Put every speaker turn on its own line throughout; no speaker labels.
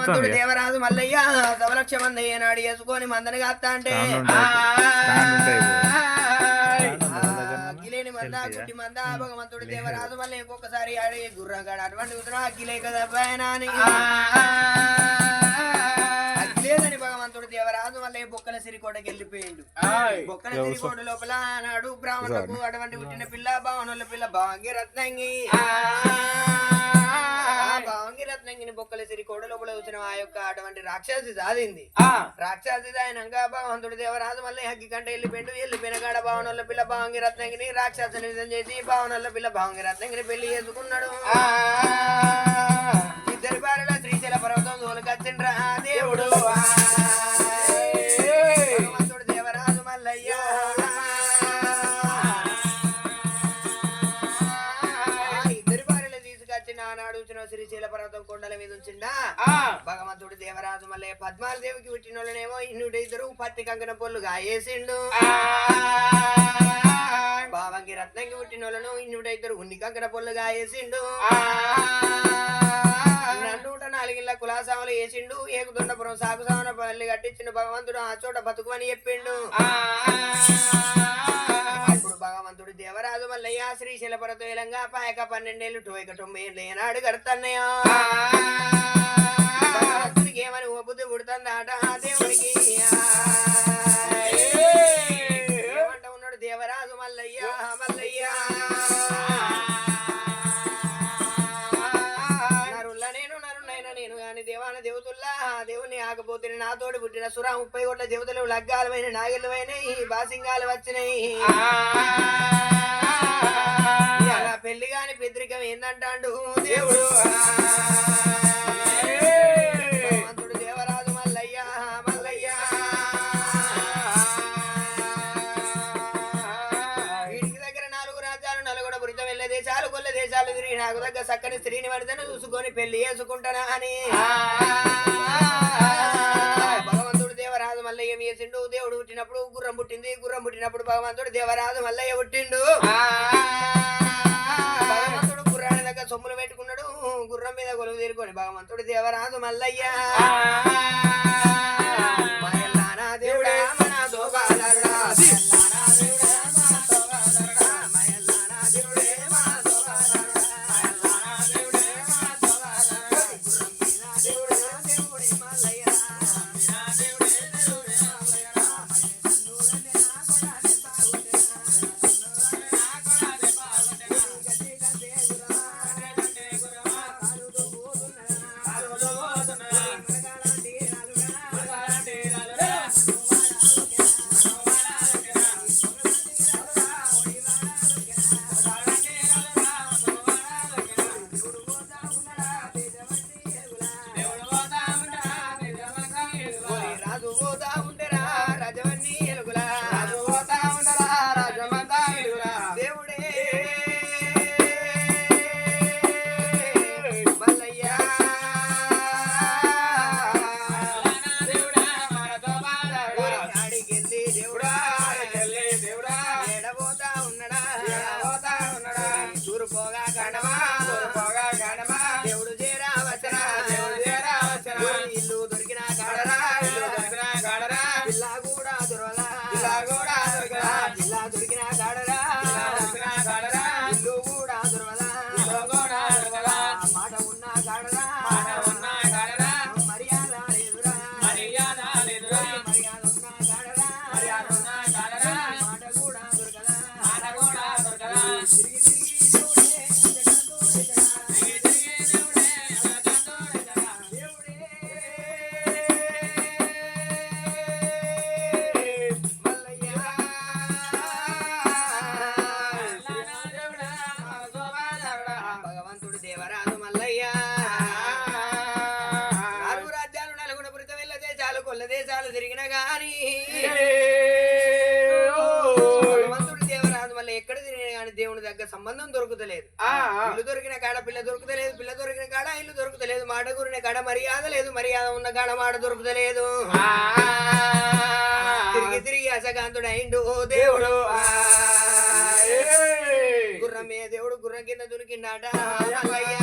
మంతుడు దేవరాజు మల్లయ్య సవలక్ష మంది ఏనాడు వేసుకొని మందని కాస్తా అంటే అఖిలేని మంద మంద భగవంతుడు దేవరాజు మళ్ళీ ఇంకొకసారి ఆడి గుర్రం కాడ అటువంటి ఉత్తరం అఖిలే కదా పైన అని అఖిలేదని భగవంతుడు దేవరాజు మళ్ళీ బొక్కల సిరికోటకి వెళ్ళిపోయిండు. బొక్కల సిరికోట లోపల నాడు బ్రాహ్మణులకు అటువంటి పుట్టిన పిల్ల భావనుల పిల్ల భాంగి రత్నంగి. భాంగి రత్నంగిని బొక్కల సిరికోట లోపల వచ్చిన ఆ యొక్క అటువంటి రాక్షసి సాధింది. రాక్షసి అయినాక భగవంతుడు దేవరాజు మళ్ళీ హక్కి కంటే వెళ్ళిపోయిండు వెళ్ళిపోయిన కాడ భావనల్ల పిల్ల భావంగి రత్నంగిని రాక్షస నిజం చేసి భావనల్ల పిల్ల భావంగి రత్నంగిని పెళ్ళి చేసుకున్నాడు. భగవంతుడు దేవరాజు మళ్ళీ పద్మాల దేవికి పుట్టిన వాళ్ళనేమో ఇన్నుడు ఇద్దరు పత్తి కంకణ పొల్లుగా వేసిండు బావంకి రత్నంకి పుట్టిన వాళ్ళను ఇన్నుడు ఇద్దరు ఉన్ని కంకణ పొల్లుగా వేసిండు నూట నాలుగిళ్ళ కులాసాములు వేసిండు. ఏకుదుండపురం సాగు సాగున పల్లి కట్టించిండు భగవంతుడు. ఆ చోట బతుకుమని చెప్పిండు. భగవంతుడు దేవరాజు మల్లయ్య శ్రీశైల పరతోలంగా పాయక పన్నెండేళ్ళు టోయక తొంభై ఏళ్ళు ఏనాడు కడతన్నయ్యో భగవంతుడికి ఏమని ఒప్పుద్దు పుడుతుందాట దేవుడికి ఏమంట ఉన్నాడు దేవరాజు మల్లయ్య మల్లయ్య నరుల్ల నేను నరున్నైనా నేను గాని దేవాన దేవతుల్లా దేవుని ఆకపోతే నాతోటి పుట్టిన సురా ముప్పై కోట్ల దేవతలు లగ్గాలమైన నాగెళ్ళమైనాయి బాసింగాలు వచ్చినాయి ఇలా పెళ్ళి కాని పెద్రికం ఏందంటాడు? దేవుడు. నాకు దగ్గర చక్కని స్త్రీని పడితేనే చూసుకొని పెళ్ళి చేసుకుంటానా అని భగవంతుడు దేవరాజు మల్లయ్య ఏం చేసిండు దేవుడు పుట్టినప్పుడు గుర్రం పుట్టింది గుర్రం పుట్టినప్పుడు భగవంతుడు దేవరాజు మల్లయ్య పుట్టిండు భగవంతుడు గుర్రాన్ని దగ్గర సొమ్ములు పెట్టుకున్నాడు గుర్రం మీద కొలువు తీరుకొని భగవంతుడు దేవరాజు మల్లయ్య పోగా గణవా మాట గురిన కాడ మర్యాద లేదు. మర్యాద ఉన్న కాడ మాట దొరుకుతలేదు. తిరిగి తిరిగి అసగాంతుడు అయిండు ఓ దేవుడు. గుర్రం మీద దేవుడు గుర్రం కింద దునికిండాట మల్లయ్య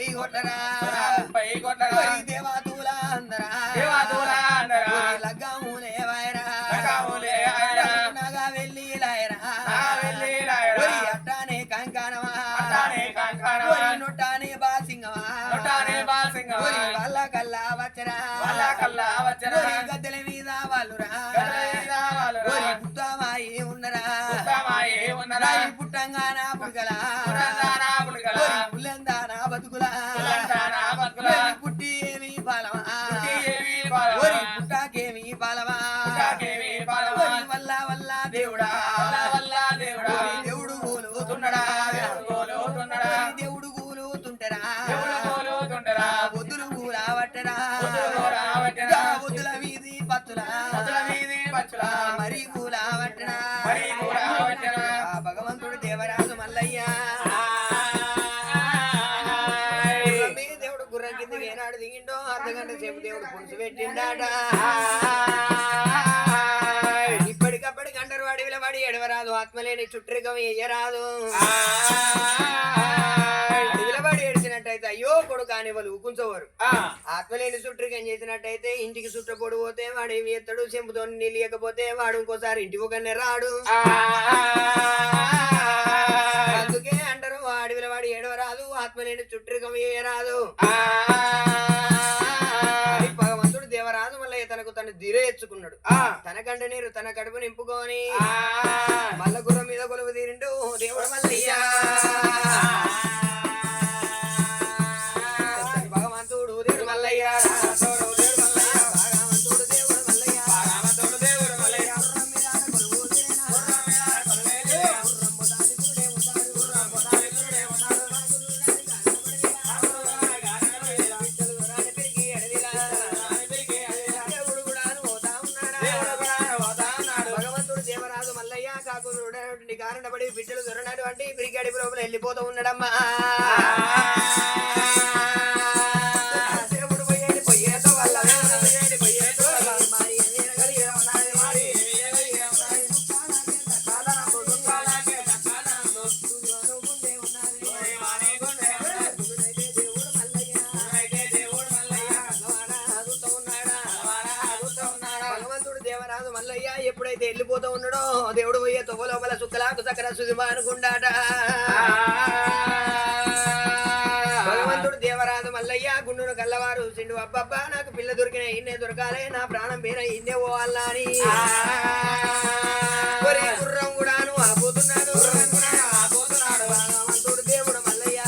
సురాముపై కొట్టరా.
పై కొట్టగా
ఒరి అర్ధగంట సేపు దేవుడు పులుసు పెట్టిండాట ఇప్పటికప్పటికి అంటారు అడవిల పడి ఎడవరాదు ఆత్మలేని చుట్టరికం ఎయ్యరాదు అడవిల పడి ఏడిచినట్టయితే అయ్యో కొడు కాని వాళ్ళు ఊకుంచోవారు. ఆత్మలేని చుట్టరికం చేసినట్టయితే ఇంటికి చుట్టపొడి పోతే వాడు ఏమి ఎత్తడు చెంపుతో నీళ్ళకపోతే వాడు ఇంకోసారి ఇంటి ఒకనే రాడు. అందుకే అంటారు అడవిల వాడి ఏడవరాదు ఆత్మలేని చుట్టరికం వేయరాదు తనకు తను దిరే ఎచ్చుకున్నాడు తన కంట నీరు తన కడుపు నింపుకొని మల్ల గుర్రం మీద కొలువు తీరిండు దేవుడు మల్లయ్య ఆగుతూ ఉన్నాడా భగవంతుడు వెళ్ళిపోతూ ఉన్నాడమ్మా ఎప్పుడైతే వెళ్ళిపోతూ ఉన్నాడో దేవుడు పోయే తొవ్వ లోపల చుక్కలాకు సకర సుదిమా గుండును కల్లవారు చిండు అబ్బబ్బా నాకు పిల్ల దొరికిన ఇన్నే దొరకాలే నా ప్రాణం పేర ఇన్నే పోవాలా అని. ఒరే గుర్రం కూడాను ఆపోతున్నాడు భగవంతుడు దేవుడు మల్లయ్య.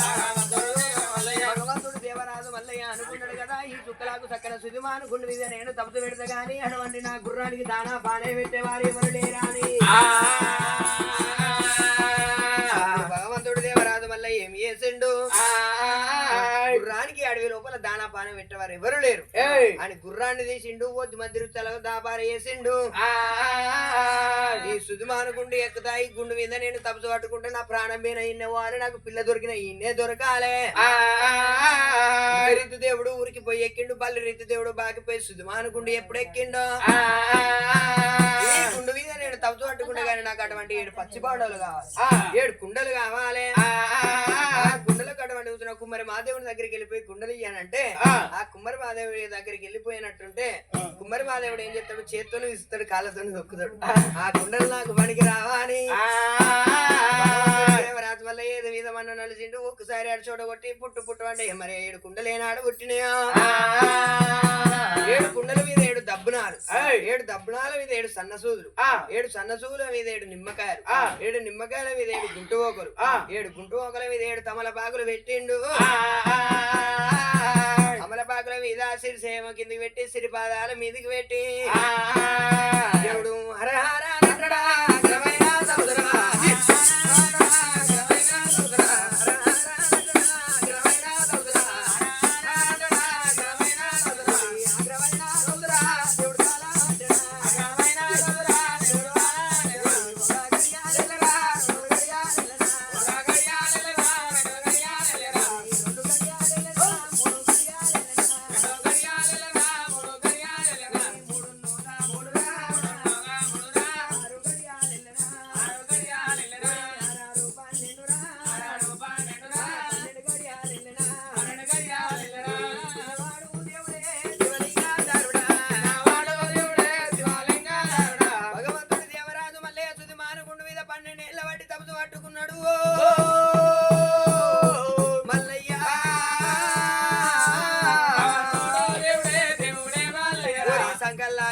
భగవంతుడు దేవరాజు మల్లయ్య అనుకున్నాడు కదా ఈ చుక్కలకు చక్కన సుదిమాను గుండు మీద నేను తప్పుతూ పెడతా గాని అటువంటి నా గుర్రానికి దానా పానే పెట్టేవారు ఎవరు లేరా అని. గుర్రానికి అడవి లోపల దానా పానం పెట్టేవారు. ఎవరు లేరు. అని గుర్రాన్ని తీసిండు వద్దు మధ్య తల దాపార వేసిండు ఈ ఎక్కుతాయి గుండు మీద నేను తప్పుతూ పట్టుకుంటే నా ప్రాణం మీద ఇన్నవో అని నాకు పిల్ల దొరికిన ఇన్నే దొరకాలే. రీతి దేవుడు ఊరికి పోయి ఎక్కిండు పల్లి రీతి దేవుడు బాకిపోయి సుదిమాను గుండు ఎప్పుడు ఎక్కిండో? గుండు మీద నేను తప్పుతూ పట్టుకుంటే గానీ నాకు అటువంటి ఏడు పచ్చి బాడలు కావాలి. ఏడు కుండలు కావాలి. కుండలకు అటువంటి కుమ్మరి మాదేవుని దగ్గరికి వెళ్ళిపోయి కుండలు ఇయ్యానంటే ఆ. కుమ్మరి మాదేవుడి దగ్గరికి వెళ్ళిపోయినట్టుంటే కుమ్మరి మాదేవుడు ఏం చేస్తాడు? చేత్తోనే ఇస్తాడు కాళ్ళతో దొక్కుతాడు ఆ. కుండలు నాకు పనికి రావాలి రాజు వల్ల ఏదో విధమన్న నలిచిండు? ఒక్కసారి ఆడు చూడగొట్టి పుట్టు పుట్టు అంటే మరి ఏడు కుండలేనాడు పుట్టినాయో? ఏడు కుండల మీద ఏడు దబ్బునాలు. ఏడు దబ్బునాల మీద ఏడు సన్న సూదులు. ఏడు సన్న సూదుల మీద ఏడు నిమ్మకాయలు. ఏడు నిమ్మకాయల మీద ఏడు గుంటు ఓకలు ఏడు గుంటు ఓకల మీద ఏడు తమలపాకులు పెట్టిండు. తమలపాకుల మీద సిరిసేమ కిందికి పెట్టి సిరిపాదాల మీదికి పెట్టి. దేవుడు హర హర నటడా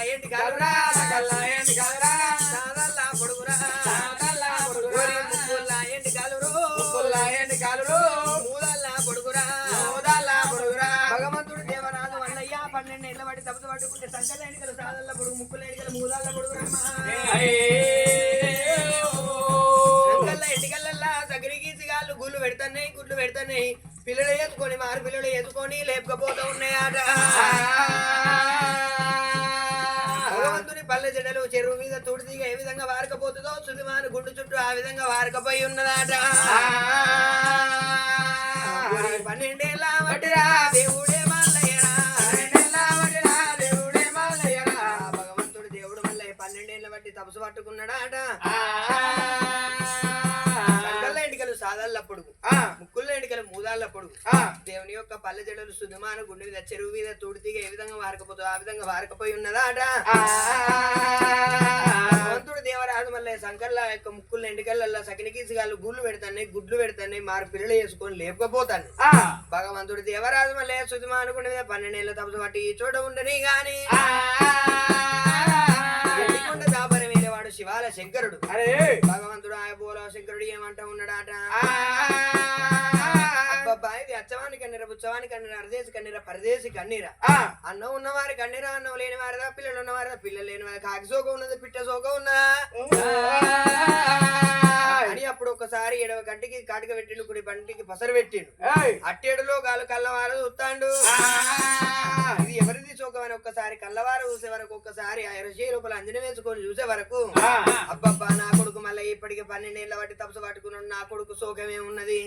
ఏంటి కాలురా
సకల ఏంటి కాదురా?
సాదల్లా పొడుగురా?
సాదల్లా పొడుగురా.
ఓరి ముక్కుల్లా ఏంటి కాలురు?
ముక్కుల ఏంటి కాలురు?
మూదల్లా పొడుగురా?
మోదాల పొడుగురా?
భగవంతుడు దేవరాజు వల్లయ్య పన్నెండు ఏళ్ళ వాటి తప్పదు పట్టుకుంటే సంకల ఎన్నికలు సాదల్ల పొడుగు ముక్కుల ఎన్నికలు మూదాల సంకల్ల ఎన్నికలల్లా సగరి గీసిగాళ్ళు గుళ్ళు పెడతాయి గుడ్లు పెడతాయి పిల్లలు ఎత్తుకొని మారు పిల్లలు ఎత్తుకొని లేపకపోతూ ఉన్నాయట భగవంతుని పల్లె జడలు చెరువు మీద తుడిదిగా ఏ విధంగా వారకపోతుందో సుదిమాను గుండు చుట్టూ ఆ విధంగా వారకపోయి ఉన్నదట. పన్నెండేళ్ళ దేవుడే మల్లయ్యరా ఆ భగవంతుడు దేవుడు మల్లయ్య పన్నెండేళ్ళ బట్టి తపసు పట్టుకున్నాడట. ఎంటికలు సాదల్ల పొడుగు. పొడుగు దేవుని యొక్క పల్లె జడలు సుదిమాన గుండె మీద చెరువు మీద తుడితిగా ఏ విధంగా వారకపోతుందో ఆ విధంగా వారకపోయి ఉన్నదాట భగవంతుడు దేవరాజు మళ్ళీ సంకల్ల యొక్క ముక్కుల ఎంటికల్లో సకినకీసుగాళ్ళు గుళ్ళు పెడతాయి గుడ్లు పెడతాయి మారు పిల్లలు వేసుకొని లేపకపోతాను భగవంతుడు దేవరాజు మళ్ళీ సుదిమా అనుకునే మీద పన్నెండేళ్ళ తపసు పట్టి ఈ చోట ఉండని గాని వేరేవాడు శివాల శంకరుడు
అరే.
భగవంతుడు ఆయన బోల శంకరుడు ఏమంటా ఉన్నాడాట? అబ్బా ఇది అచ్చవాని కన్నీర బుచ్చవాని కన్నీర అరదేశి కన్నీర పరదేశి కన్నీర. అన్నం ఉన్నవారి కన్నీరా అన్నం లేని వారిదా పిల్లలు ఉన్నవారిదా పిల్లలు లేని వారి కాకి సోక ఉన్నది పిట్ట సోక ఉన్నదా? ఒకసారి ఏడవ గంటకి కాటిక పెట్టిండు కుడి బంటికి పసరు పెట్టిండు. అట్టేడులో గాలు కల్లవారు చూస్తాండు ఇది ఎవరిది చోకం అని ఒక్కసారి? కల్లవారు చూసే వరకు ఒక్కసారి ఆ ఎరసీ లోపల అంజనం వేసుకొని చూసే వరకు. అబ్బబ్బా నా కొడుకు మళ్ళీ ఇప్పటికి పన్నెండేళ్ళ బట్టి తపసు పట్టుకున్నాడు. నా కొడుకు శోకమే ఉన్నది.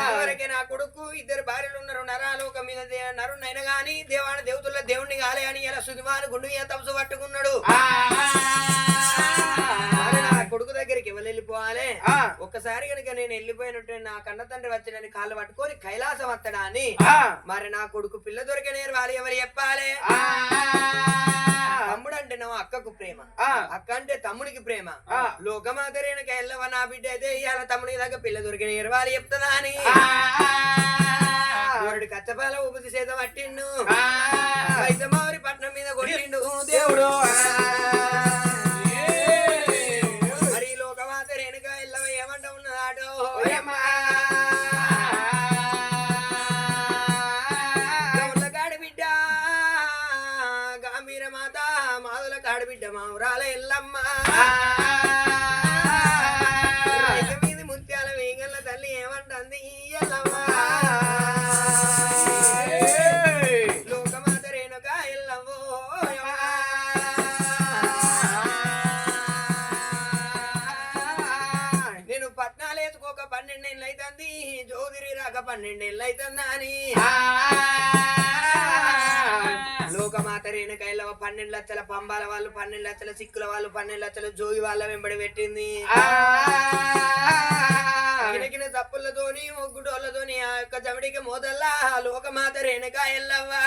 ఇదివరకే నా కొడుకు ఇద్దరు భార్యలు ఉన్నారు. నరాలోక మీద నరునైనా గాని దేవాన దేవతల దేవుణ్ణి కాలే అని ఇలా సుదిమాను గుండు తపసు పట్టుకున్నాడు. మరి కొడుకు దగ్గరికి ఎవరు వెళ్ళిపోవాలి ఒక్కసారి కనుక నేను వెళ్ళిపోయినట్టు నా కన్న తండ్రి వచ్చినని కాళ్ళు పట్టుకొని కైలాసం వత్తడా అని మరి నా కొడుకు పిల్ల దొరికే వాళ్ళు ఎవరు చెప్పాలి? తమ్ముడు అంటే నా అక్కకు ప్రేమ. అక్క అంటే తమ్ముడికి ప్రేమ. లోకమాతరేనక ఎల్లవ నా బిడ్డ అయితే ఇవాళ తమ్ముడికి దగ్గర పిల్ల దొరికిన వాళ్ళు చెప్తుందా అని గోరుడు కచ్చపాల ఉపతి చేత పట్టిండు? వైద్యమావరి పట్నం మీద కొట్టిండు. దేవుడు. ఉన్నదాటో జోదిరి రాక పన్నెండేళ్ళు అవుతుందా అని లోకమాత రేణుకైలవ పన్నెండు లక్షల పంబాల వాళ్ళు పన్నెండు లక్షల సిక్కుల వాళ్ళు పన్నెండు లక్షల జోగి వాళ్ళ వెంబడి పెట్టింది. కినకిన తప్పులతోని ఒగ్గుడోళ్ళతోని ఆ యొక్క జమడికి మోదల్లా లోకమాత రేణుక ఎల్లవ్వా